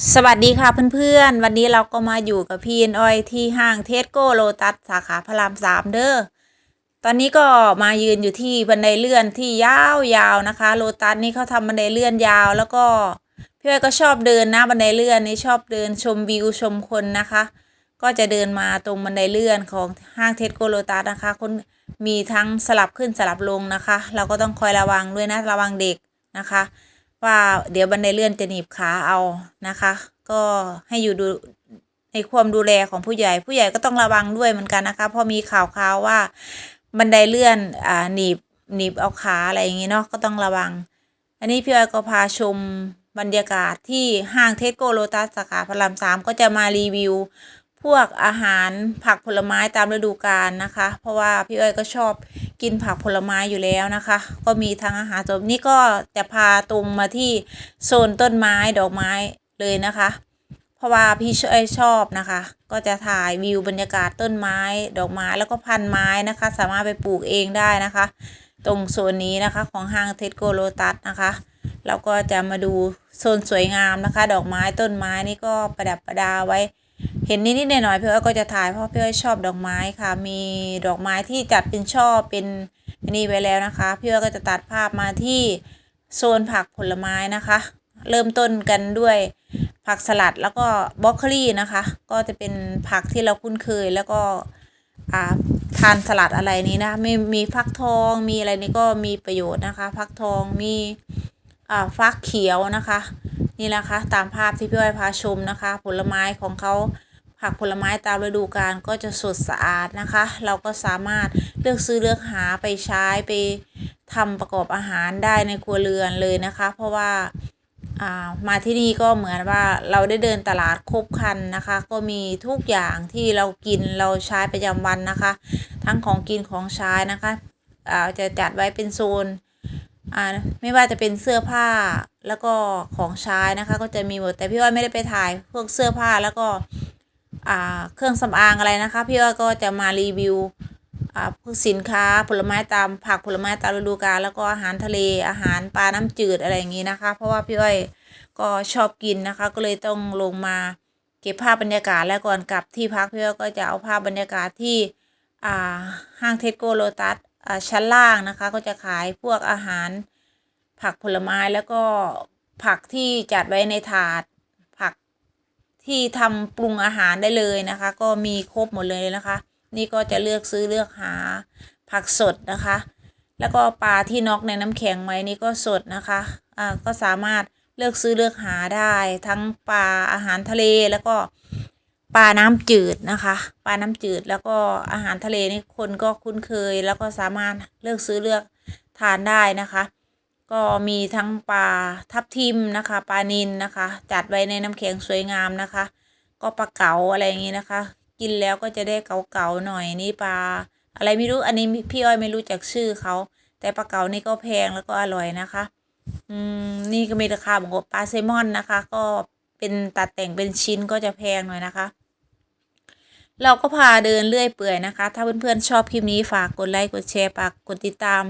สวัสดีค่ะเพื่อนๆ วันนี้เราก็มาอยู่กับพี่เอ็นออยที่ห้างเทสโก้โลตัสสาขาพระรามสามเด้อ ตอนนี้ก็มายืนอยู่ที่บันไดเลื่อนที่ยาวๆนะคะโลตัสนี่เขาทำบันไดเลื่อนยาวแล้วก็พี่อ้อยก็ชอบเดินนะบันไดเลื่อนนี่ชอบเดินชมวิวชมคนนะคะ ก็จะเดินมาตรงบันไดเลื่อนของห้างเทสโกโลตัสนะคะ คนมีทั้งสลับขึ้นสลับลงนะคะ เราก็ต้องคอยระวังด้วยนะระวังเด็กนะคะ ว่าเดี๋ยวบันไดเลื่อนจะหนีบขาเอานะคะ ก็ให้อยู่ดูในความดูแลของผู้ใหญ่ ผู้ใหญ่ก็ต้องระวังด้วยเหมือนกันนะคะพราะมีข่าวข่าวว่าบันไดเลื่อนอ่าหนีบหนีบเอาขาอะไรอย่างงี้เนาะก็ต้องระวัง อันนี้พี่อ้อยก็พาชมบรรยากาศที่ห้างเทสโกโลตัสสาขาพระรามสามก็จะมารีวิว พวกอาหารผักผลไม้ตามฤดูกาลนะคะ เพราะว่าพี่อ้อยก็ชอบ กินผักผลไม้อยู่แล้วนะคะ ก็มีทั้งอาหารสดนี่ก็จะพาตรงมาที่โซนต้นไม้ดอกไม้เลยนะคะ เพราะว่าพี่ช่วยชอบนะคะ ก็จะถ่ายวิวบรรยากาศต้นไม้ ดอกไม้แล้วก็พันไม้นะคะ สามารถไปปลูกเองได้นะคะ ตรงโซนนี้นะคะของห้างเทสโกโลตัสนะคะเราก็จะมาดูโซนสวยงามนะคะ ดอกไม้ต้นไม้นี่ก็ประดับประดาไว้ ห็นนิดๆหน่อยๆพี่อ้อยก็จะถ่ายเพราะพี่อ้อยชอบดอกไม้ค่ะ มีดอกไม้ที่จัดเป็นช่อเป็นนี่ไว้แล้วนะคะพี่อ้อยก็จะตัดภาพมาที่โซนผักผลไม้นะคะ เริ่มต้นกันด้วยผักสลัดแล้วก็บรอกโคลีนะคะ ก็จะเป็นผักที่เราคุ้นเคยแล้วก็ทานสลัดอะไรนี้นะไม่มีฟักทองมีอะไรนี่ก็มีประโยชน์นะคะฟักทองมีฟักเขียวนะคะ นี่แหละคะตามภาพที่พี่อ้อยพาชมนะคะ ผลไม้ของเขา ผักผลไม้ตามฤดูกาลก็จะสดสะอาดนะคะ เราก็สามารถเลือกซื้อเลือกหาไปใช้ไปทำประกอบอาหารได้ในครัวเรือนเลยนะคะ เพราะว่าามาที่นี่ก็เหมือนว่าเราได้เดินตลาดครบครันนะคะ ก็มีทุกอย่างที่เรากินเราใช้ประจำวันนะคะ ทั้งของกินของใช้นะคะาจะจัดไว้เป็นโซนไม่ว่าจะเป็นเสื้อผ้าแล้วก็ของใช้นะคะ ก็จะมีหมดแต่พี่อ้อยไม่ได้ไปถ่ายพวกเสื้อผ้าแล้วก็ เครื่องสำอางอะไรนะคะ พี่อ้อยก็จะมารีวิวพวกสินค้าผลไม้ตามผักผลไม้ตามฤดูกาลแล้วก็อาหารทะเลอาหารปลาน้ำจืดอะไรอย่างนี้นะคะ เพราะว่าพี่อ้อยก็ชอบกินนะคะ ก็เลยต้องลงมาเก็บภาพบรรยากาศแล้วก่อนกลับที่พักพี่อ้อยก็จะเอาภาพบรรยากาศที่ห้างเทสโกโลตัสชั้นล่างนะคะ ก็จะขายพวกอาหารผักผลไม้แล้วก็ผักที่จัดไว้ในถาด ที่ทำปรุงอาหารได้เลยนะคะ ก็มีครบหมดเลยนะคะ นี่ก็จะเลือกซื้อเลือกหาผักสดนะคะ แล้วก็ปลาที่น็อกในน้ำแข็งไว้นี่ก็สดนะคะอ่าก็สามารถเลือกซื้อเลือกหาได้ ทั้งปลาอาหารทะเลแล้วก็ปลาน้ำจืดนะคะปลาน้ำจืดแล้วก็อาหารทะเลนี่คนก็คุ้นเคย แล้วก็สามารถเลือกซื้อเลือกทานได้นะคะ ก็มีทั้งปลาทับทิมนะคะปลานิลนะคะ จัดไว้ในน้ำแข็งสวยงามนะคะ ก็ปลาเก๋าอะไรอย่างนี้นะคะ กินแล้วก็จะได้เก๋าๆหน่อยนี่ปลาอะไรไม่รู้อันนี้พี่อ้อยไม่รู้จักชื่อเขาแต่ปลาเก๋านี่ก็แพงแล้วก็อร่อยนะคะ อืมนี่ก็มีราคาบอกปลาแซลมอนนะคะ ก็เป็นตัดแต่งเป็นชิ้นก็จะแพงหน่อยนะคะ เราก็พาเดินเรื่อยเปื่อยนะคะ ถ้าเพื่อนๆชอบคลิปนี้ฝากกดไลค์กดแชร์ฝากกดติดตาม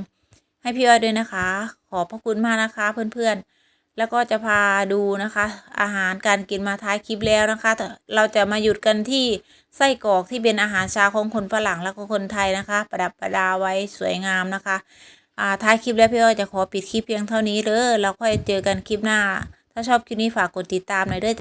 ให้พี่อ้อยด้วยนะคะ ขอบพระคุณมากนะคะ เพื่อนๆ แล้วก็จะพาดูนะคะ อาหารการกินมาท้ายคลิปแล้วนะคะ เราจะมาหยุดกันที่ไส้กรอกที่เป็นอาหารเช้าของคนฝรั่งแล้วก็คนไทยนะคะ ประดับประดาไว้สวยงามนะคะอ่าท้ายคลิปแล้วพี่อ้อยจะขอปิดคลิปเพียงเท่านี้เด้อแล้วค่อยเจอกันคลิปหน้า ถ้าชอบคลิปนี้ฝากกดติดตามหน่อยด้อ